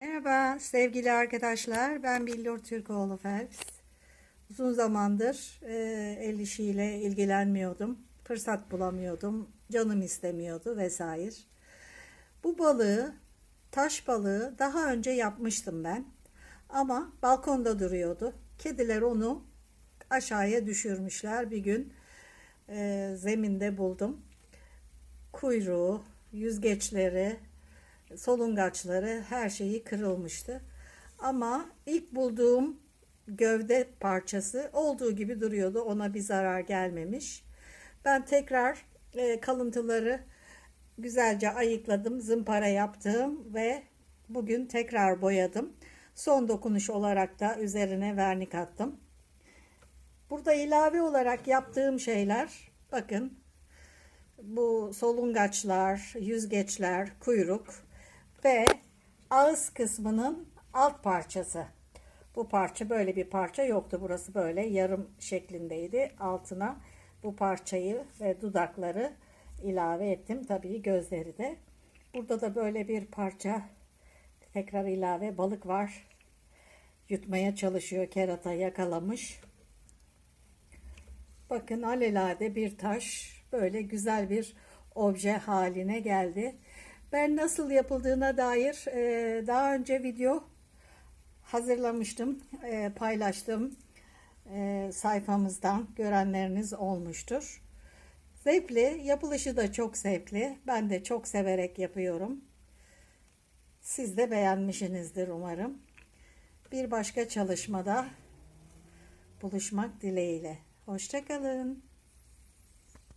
Merhaba sevgili arkadaşlar. Ben Billur Türkoğlu Phelps. Uzun zamandır e, el işiyle ilgilenmiyordum. Fırsat bulamıyordum. Canım istemiyordu vesaire. Bu balığı, taş balığı daha önce yapmıştım ben. Ama balkonda duruyordu. Kediler onu aşağıya düşürmüşler. Bir gün e, zeminde buldum. Kuyruğu, yüzgeçleri, solungaçları her şeyi kırılmıştı. Ama ilk bulduğum gövde parçası olduğu gibi duruyordu. Ona bir zarar gelmemiş. Ben tekrar e, kalıntıları güzelce ayıkladım, zımpara yaptım ve bugün tekrar boyadım. Son dokunuş olarak da üzerine vernik attım. Burada ilave olarak yaptığım şeyler bakın bu solungaçlar, yüzgeçler, kuyruk ve ağız kısmının alt parçası. Bu parça böyle bir parça yoktu. Burası böyle yarım şeklindeydi. Altına bu parçayı ve dudakları ilave ettim. Tabii gözleri de. Burada da böyle bir parça tekrar ilave balık var. Yutmaya çalışıyor. Kerata yakalamış. Bakın alelade bir taş böyle güzel bir obje haline geldi. Ben nasıl yapıldığına dair e, daha önce video hazırlamıştım, e, paylaştım e, sayfamızdan görenleriniz olmuştur. Zevkli, yapılışı da çok zevkli. Ben de çok severek yapıyorum. Siz de beğenmişsinizdir umarım. Bir başka çalışmada buluşmak dileğiyle. Hoşçakalın.